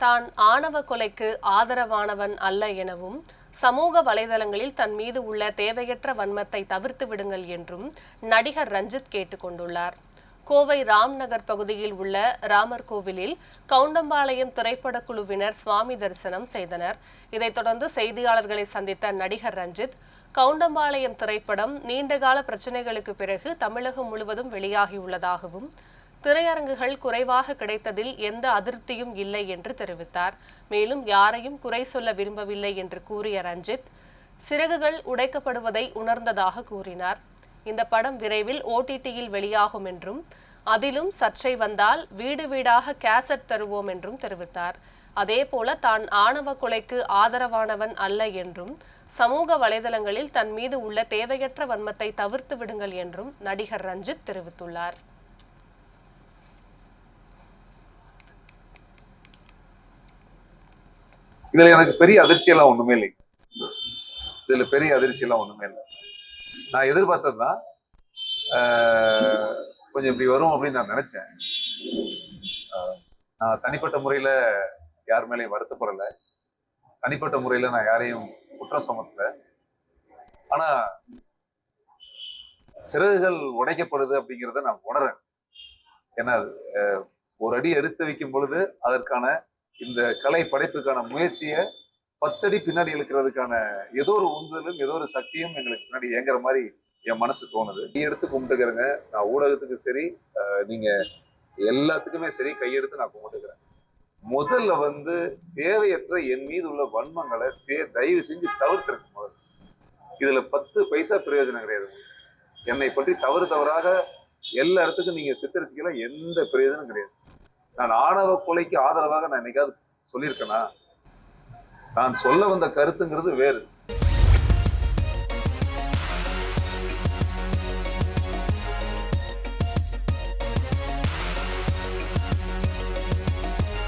தான் ஆணவ கொலைக்கு ஆதரவானவன் அல்ல எனவும் சமூக வலைதளங்களில் தன் மீது உள்ள தேவையற்ற வன்மத்தை தவிர்த்து விடுங்கள் என்றும் நடிகர் ரஞ்சித் கேட்டுக்கொண்டுள்ளார் கோவை ராம்நகர் பகுதியில் உள்ள ராமர் கோவிலில் கவுண்டம்பாளையம் திரைப்படக் குழுவினர் சுவாமி தரிசனம் செய்தனர். இதைத் தொடர்ந்து செய்தியாளர்களை சந்தித்த நடிகர் ரஞ்சித் கவுண்டம்பாளையம் திரைப்படம் நீண்டகால பிரச்சினைகளுக்கு பிறகு தமிழகம் முழுவதும் வெளியாகியுள்ளதாகவும் திரையரங்குகள் குறைவாக கிடைத்ததில் எந்த அதிருப்தியும் இல்லை என்று தெரிவித்தார். மேலும் யாரையும் குறை சொல்ல விரும்பவில்லை என்று கூறிய ரஞ்சித் சிறகுகள் உடைக்கப்படுவதை உணர்ந்ததாக கூறினார். இந்த படம் விரைவில் ஓடிடியில் வெளியாகும் என்றும் அதிலும் சர்ச்சை வந்தால் வீடு வீடாக கேசட் தருவோம் என்றும் தெரிவித்தார். அதேபோல தான் ஆணவ கொலைக்கு ஆதரவானவன் அல்ல என்றும் சமூக வலைதளங்களில் தன் மீது உள்ள தேவையற்ற வன்மத்தை தவிர்த்து விடுங்கள் என்றும் நடிகர் ரஞ்சித் தெரிவித்துள்ளார். இதுல எனக்கு பெரிய அதிர்ச்சியெல்லாம் ஒண்ணுமே இல்லை. இதுல பெரிய அதிர்ச்சியெல்லாம் ஒண்ணுமே இல்லை. நான் எதிர்பார்த்ததுதான் கொஞ்சம் இப்படி வரும் அப்படின்னு நான் நினைச்சேன். நான் தனிப்பட்ட முறையில யார் மேலேயும் வருத்தப்படலை தனிப்பட்ட முறையில நான் யாரையும் குற்றம் சுமத்தல. ஆனா சிறகுகள் உடைக்கப்படுது அப்படிங்கிறத நான் உணரேன் ஏன்னா ஒரு அடி எடுத்து வைக்கும் பொழுது அதற்கான இந்த கலை படைப்புக்கான முயற்சியை பத்தடி பின்னாடி இழுக்கிறதுக்கான ஏதோ ஒரு உந்துதலும் ஏதோ ஒரு சக்தியும் எங்களுக்கு பின்னாடி இயங்குற மாதிரி என் மனசு தோணுது. நீ எடுத்து கும்பிட்டுக்கிறேங்க. நான் ஊடகத்துக்கு சரி நீங்க எல்லாத்துக்குமே சரி கையெடுத்து நான் கும்பிட்டுக்கிறேன். முதல்ல வந்து தேவையற்ற என் மீது உள்ள வன்மங்களை தே தயவு செஞ்சு தவிர்த்துருங்க முதல்ல. இதுல பத்து பைசா பிரயோஜனம் கிடையாது என்னை பற்றி தவறு தவறாக எல்லா இடத்துக்கும் நீங்க சித்தரிச்சுக்கலாம் எந்த பிரயோஜனம் கிடையாது. நான் ஆணவ கொலைக்கு ஆதரவாக நான் என்னைக்காவது சொல்லியிருக்கேனா? நான் சொல்ல வந்த கருத்துங்கிறது வேறு.